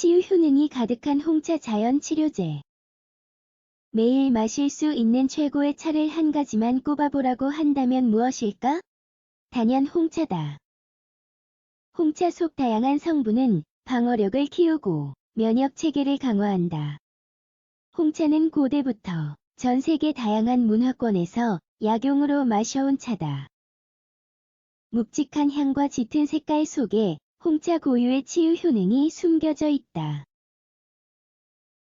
치유 효능이 가득한 홍차 자연 치료제. 매일 마실 수 있는 최고의 차를 한 가지만 꼽아보라고 한다면 무엇일까? 단연 홍차다. 홍차 속 다양한 성분은 방어력을 키우고 면역 체계를 강화한다. 홍차는 고대부터 전 세계 다양한 문화권에서 약용으로 마셔온 차다. 묵직한 향과 짙은 색깔 속에 홍차 고유의 치유 효능이 숨겨져 있다.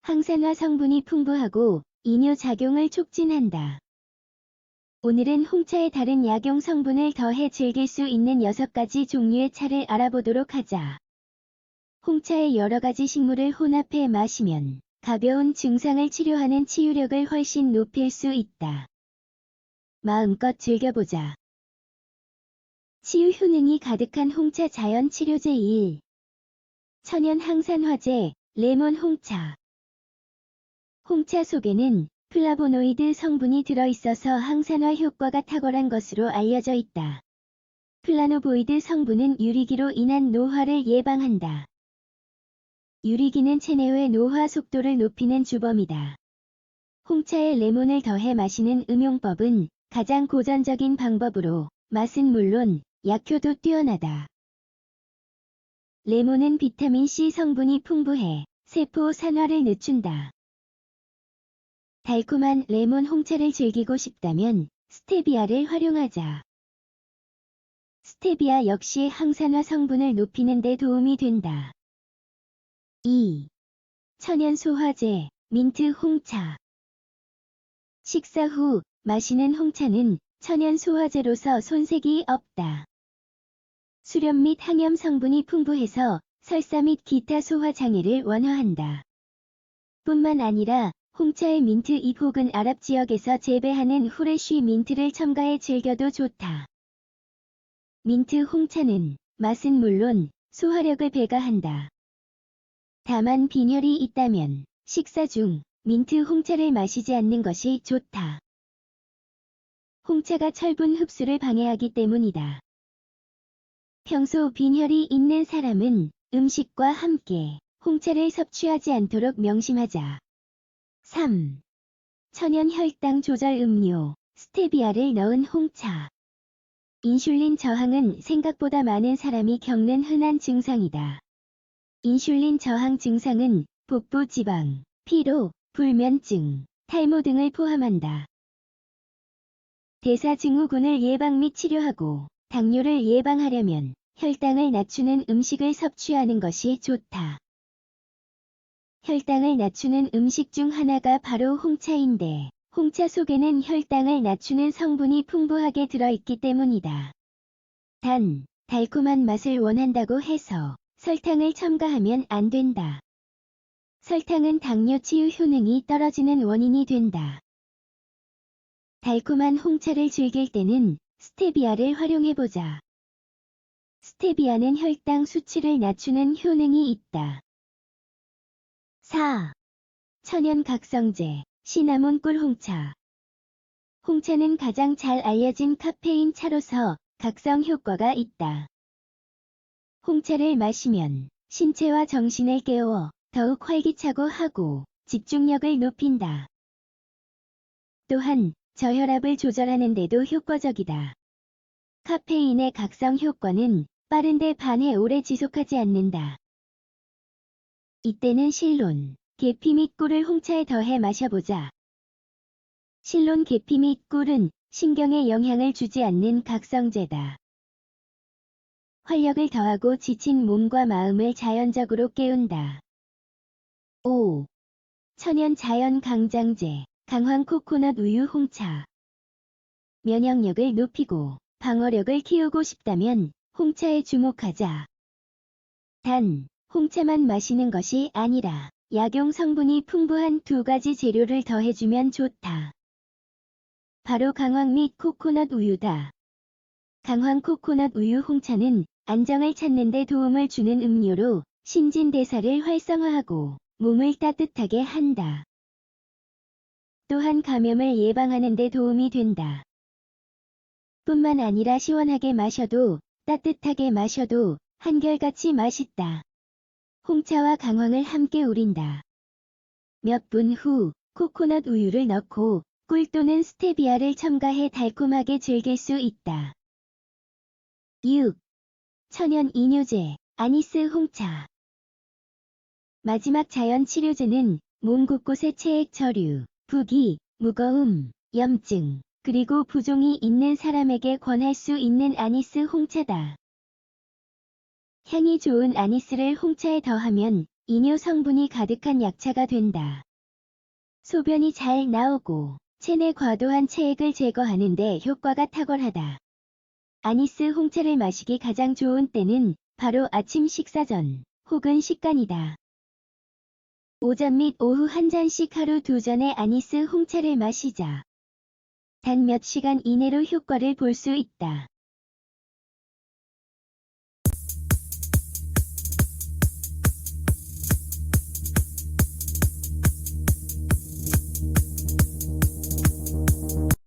항산화 성분이 풍부하고 이뇨 작용을 촉진한다. 오늘은 홍차의 다른 약용 성분을 더해 즐길 수 있는 6가지 종류의 차를 알아보도록 하자. 홍차의 여러 가지 식물을 혼합해 마시면 가벼운 증상을 치료하는 치유력을 훨씬 높일 수 있다. 마음껏 즐겨보자. 치유 효능이 가득한 홍차 자연 치료제 1. 천연 항산화제, 레몬 홍차. 홍차 속에는 플라보노이드 성분이 들어있어서 항산화 효과가 탁월한 것으로 알려져 있다. 플라노보이드 성분은 유리기로 인한 노화를 예방한다. 유리기는 체내의 노화 속도를 높이는 주범이다. 홍차에 레몬을 더해 마시는 음용법은 가장 고전적인 방법으로 맛은 물론 약효도 뛰어나다. 레몬은 비타민C 성분이 풍부해 세포 산화를 늦춘다. 달콤한 레몬 홍차를 즐기고 싶다면 스테비아를 활용하자. 스테비아 역시 항산화 성분을 높이는 데 도움이 된다. 2. 천연 소화제, 민트 홍차. 식사 후 마시는 홍차는 천연 소화제로서 손색이 없다. 수렴 및 항염 성분이 풍부해서 설사 및 기타 소화 장애를 완화한다. 뿐만 아니라 홍차의 민트 잎 혹은 아랍 지역에서 재배하는 후레쉬 민트를 첨가해 즐겨도 좋다. 민트 홍차는 맛은 물론 소화력을 배가한다. 다만 빈혈이 있다면 식사 중 민트 홍차를 마시지 않는 것이 좋다. 홍차가 철분 흡수를 방해하기 때문이다. 평소 빈혈이 있는 사람은 음식과 함께 홍차를 섭취하지 않도록 명심하자. 3. 천연 혈당 조절 음료, 스테비아를 넣은 홍차. 인슐린 저항은 생각보다 많은 사람이 겪는 흔한 증상이다. 인슐린 저항 증상은 복부 지방, 피로, 불면증, 탈모 등을 포함한다. 대사증후군을 예방 및 치료하고 당뇨를 예방하려면 혈당을 낮추는 음식을 섭취하는 것이 좋다. 혈당을 낮추는 음식 중 하나가 바로 홍차인데, 홍차 속에는 혈당을 낮추는 성분이 풍부하게 들어있기 때문이다. 단, 달콤한 맛을 원한다고 해서 설탕을 첨가하면 안 된다. 설탕은 당뇨 치유 효능이 떨어지는 원인이 된다. 달콤한 홍차를 즐길 때는 스테비아를 활용해보자. 스테비아는 혈당 수치를 낮추는 효능이 있다. 4. 천연 각성제, 시나몬 꿀 홍차. 홍차는 가장 잘 알려진 카페인 차로서 각성 효과가 있다. 홍차를 마시면 신체와 정신을 깨워 더욱 활기차고 하고 집중력을 높인다. 또한 저혈압을 조절하는 데도 효과적이다. 카페인의 각성 효과는 빠른데 반해 오래 지속하지 않는다. 이때는 실론, 계피 및 꿀을 홍차에 더해 마셔보자. 실론 계피 및 꿀은 신경에 영향을 주지 않는 각성제다. 활력을 더하고 지친 몸과 마음을 자연적으로 깨운다. 5. 천연 자연 강장제, 강황 코코넛 우유 홍차. 면역력을 높이고 방어력을 키우고 싶다면 홍차에 주목하자. 단, 홍차만 마시는 것이 아니라 약용 성분이 풍부한 두 가지 재료를 더해주면 좋다. 바로 강황 및 코코넛 우유다. 강황 코코넛 우유 홍차는 안정을 찾는 데 도움을 주는 음료로 신진대사를 활성화하고 몸을 따뜻하게 한다. 또한 감염을 예방하는 데 도움이 된다. 뿐만 아니라 시원하게 마셔도 따뜻하게 마셔도 한결같이 맛있다. 홍차와 강황을 함께 우린다. 몇 분 후 코코넛 우유를 넣고 꿀 또는 스테비아를 첨가해 달콤하게 즐길 수 있다. 6. 천연 이뇨제, 아니스 홍차. 마지막 자연 치료제는 몸 곳곳의 체액 저류, 부기, 무거움, 염증, 그리고 부종이 있는 사람에게 권할 수 있는 아니스 홍차다. 향이 좋은 아니스를 홍차에 더하면 이뇨 성분이 가득한 약차가 된다. 소변이 잘 나오고 체내 과도한 체액을 제거하는데 효과가 탁월하다. 아니스 홍차를 마시기 가장 좋은 때는 바로 아침 식사 전 혹은 식간이다. 오전 및 오후 한 잔씩 하루 두 잔의 아니스 홍차를 마시자. 단 몇 시간 이내로 효과를 볼 수 있다.